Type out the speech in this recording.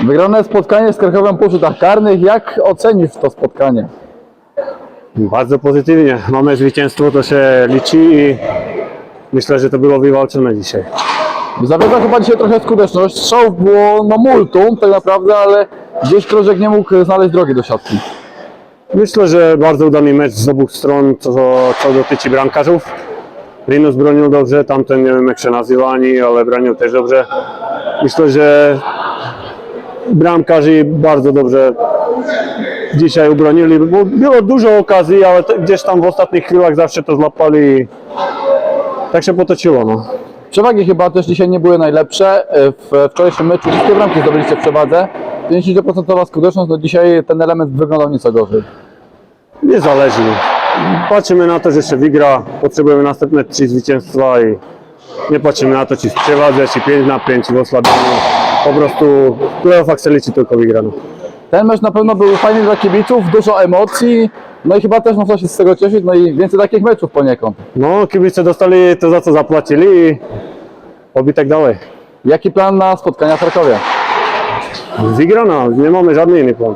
Wygrane spotkanie z Krakowem po rzutach karnych. Jak ocenisz to spotkanie? Bardzo pozytywnie. Mamy zwycięstwo, to się liczy i myślę, że to było wywalczone dzisiaj. Zawiodła chyba dzisiaj trochę skuteczność. Strzałów było no multum tak naprawdę, ale gdzieś Krożek nie mógł znaleźć drogi do siatki. Myślę, że bardzo udany mecz z obu stron, co, co dotyczy bramkarzów. Rinus bronił dobrze, tamten nie wiem jak się nazywa ani, ale bronił też dobrze. Myślę, że bramkarzy bardzo dobrze dzisiaj ubronili, bo było dużo okazji, ale gdzieś tam w ostatnich chwilach zawsze to złapali i tak się potoczyło. No. Przewagi chyba też dzisiaj nie były najlepsze. W wczorajszym meczu wszystkie bramki zdobyliście przewadze. 50% skuteczność, no dzisiaj ten element wyglądał nieco gorzej. Nie zależy. Patrzymy na to, że się wygra, potrzebujemy następne trzy zwycięstwa i nie patrzymy na to, czy w przewadze, czy 5 na 5, czy w osłabieniu. Po prostu playoffach liczy tylko wygrano. Ten mecz na pewno był fajny dla kibiców, dużo emocji, no i chyba też można się z tego cieszyć, no i więcej takich meczów poniekąd. No, kibice dostali to, za co zapłacili i oby tak dalej. Jaki plan na spotkania w Krakowie? Wygrana, nie mamy żadnej inny plan.